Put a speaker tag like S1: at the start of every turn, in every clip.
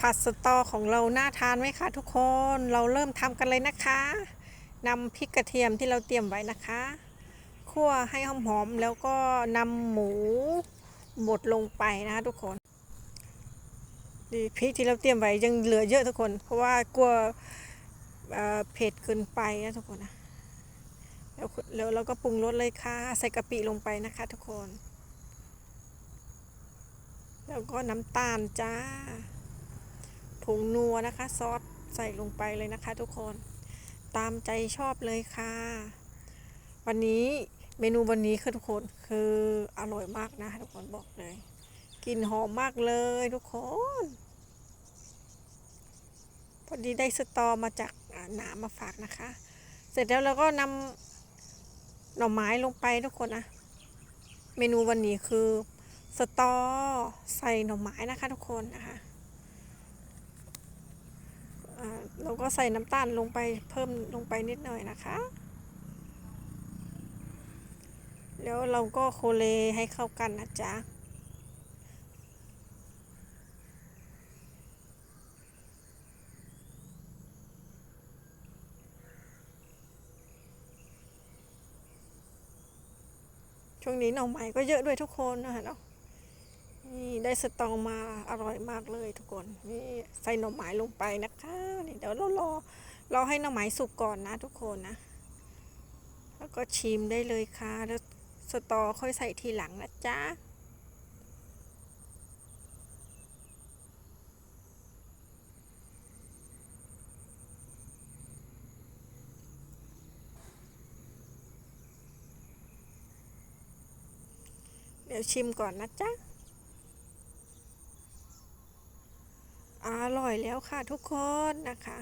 S1: ผัดสตอของเราน่าทานไหมคะทุกคน เราเริ่มทำกันเลยนะคะนำพริกกระเทียมที่เราเตรียมไว้นะคะคั่วให้หอมๆแล้วก็นำหมูบดลงไปนะคะทุกคนดีพริกที่เราเตรียมไว้ยังเหลือเยอะทุกคน เพราะว่ากลัวเเผ็ดเกินไปนะทุกคนนะแล้วแล้วเราก็ปรุงรสเลยค่ะ ใส่กะปิลงไปนะคะ ทุกคน แล้วก็น้ำตาลจ้า ผงนัวนะคะ ซอสใส่ลงไปเลยนะคะ ทุกคนตามใจชอบเลยค่ะ วันนี้เมนูวันนี้คือทุกคนคืออร่อยมากนะทุกคนบอกเลยกลิ่นหอมมากเลยทุกคนพอดีได้สตอมาจากหนามมาฝากนะคะ เสร็จแล้วเราก็นำหน่อไม้ลงไปทุกคนนะเมนูวันนี้คือสตอใส่หน่อไม้นะคะ ทุกคนนะคะอ่า เราก็ใส่น้ำตาลลงไปเพิ่มลงไปนิดหน่อยนะคะ แล้วเราก็โคเลให้เข้ากันนะจ๊ะช่วงนี้หน่อไม้ก็เยอะด้วยทุกคนนะคะเนาะ นี่ได้สตองมาอร่อยมากเลยทุกคนนี่ใส่หน่อไม้ลงไปนะคะนี่เดี๋ยวเรารอรอให้หน่อไม้สุกก่อนนะทุกคนนะ แล้วก็ชิมได้เลยค่ะ แล้วสตอค่อยใส่ทีหลังนะจ๊ะเดี๋ยวชิมก่อนนะจ๊ะ อร่อยแล้วค่ะทุกคนนะคะ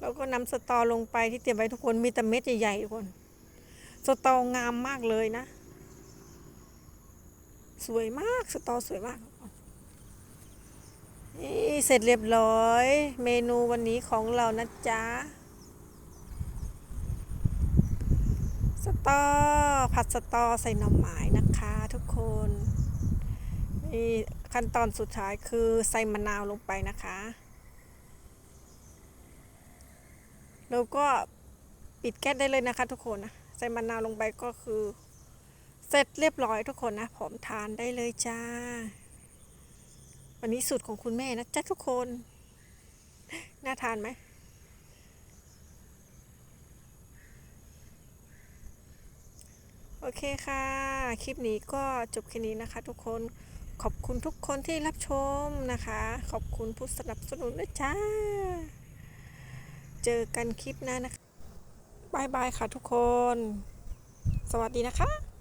S1: แล้วก็นำสตอลงไปที่เตรียมไว้ทุกคนมีแต่เม็ดใหญ่ๆทุกคน สตองามมากเลยนะ สวยมากสตอสวยมากนี่เสร็จเรียบร้อย เมนูวันนี้ของเรานะจ๊ะ สตอผัดสตอใส่หน่อไม้นะคะทุกคนนี่ขั้นตอนสุดท้ายคือใส่มะนาวลงไปนะคะ แล้วก็ปิดแก๊สได้เลยนะคะ ทุกคนนะใส่มะนาวลงไปก็คือ เสร็จเรียบร้อยทุกคนนะผอมทานได้เลยจ้า วันนี้สูตรของคุณแม่นะจ๊ะทุกคน น่าทานไหม โอเคค่ะ คลิปนี้ก็จบแค่นี้นะคะ ทุกคนขอบคุณทุกคนที่รับชมนะคะ ขอบคุณผู้สนับสนุนนะจ้า เจอกันคลิปหน้านะคะบายบายค่ะทุกคน สวัสดีนะคะ